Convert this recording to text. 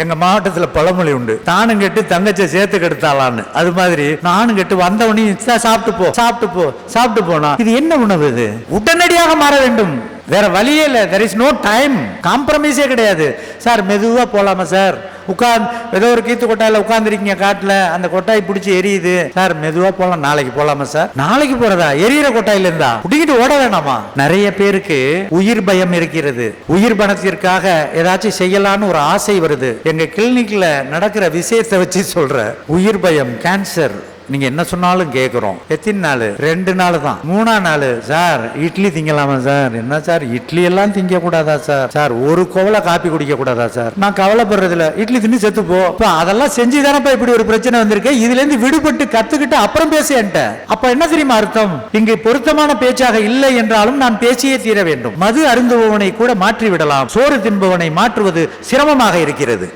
எங்க மாவட்டத்துல பழமொழி உண்டு. தானும் கெட்டு தங்கச்ச சேர்த்து கெடுத்தாளான்னு. அது மாதிரி நானும் கெட்டு வந்தவனையும் சாப்பிட்டு போ சாப்பிட்டு போ சாப்பிட்டு போனா. இது என்ன உணவு இது? உடனடியாக மாற வேண்டும். வேற வழியே இல்லை. தெர் இஸ் நோ டைம் காம்ப்ரமைஸே கிடையாது. சார் மெதுவாக போலாமா சார்? உட்கார்ந்து ஏதோ ஒரு கீத்து கொட்டாயில் உட்காந்துருக்கீங்க காட்டில் அந்த கொட்டாய் பிடிச்சி எரியுது. சார் மெதுவாக போகலாம் நாளைக்கு போகலாமா சார்? நாளைக்கு போறதா? எரியிற கொட்டாயில இருந்தா? பிடிக்கிட்டு ஓட வேணாமா? நிறைய பேருக்கு உயிர் பயம் இருக்கிறது. உயிர் பணத்திற்காக ஏதாச்சும் செய்யலாம்னு ஒரு ஆசை வருது. எங்க கிளினிக்ல நடக்கிற விஷயத்தை வச்சு சொல்ற உயிர் பயம் கேன்சர் நீங்க என்ன சொன்னாலும் கேட்குறோம் எத்தனை நாள்? ரெண்டு நாள் தான். மூணா நாள்? சார் இட்லி திங்கலாமா சார்? என்ன சார் இட்லி எல்லாம் திங்க கூடாதா சார்? சார் ஒரு கோவலை காப்பி குடிக்க கூடாதா சார்? நான் கவலைப்படுறதில்ல. இட்லி தின்னு செத்து போ. அதெல்லாம் செஞ்சு தானப்பா இப்படி ஒரு பிரச்சனை வந்திருக்கு. இதுல இருந்து விடுபட்டு கத்துக்கிட்டு அப்புறம் பேச என்கிட்ட. அப்ப என்ன தெரியுமா அர்த்தம்? இங்கு பொருத்தமான பேச்சாக இல்லை என்றாலும் நான் பேசியே தீர வேண்டும். மது அருந்துபவனை கூட மாற்றி விடலாம் சோறு தின்பவனை மாற்றுவது சிரமமாக இருக்கிறது.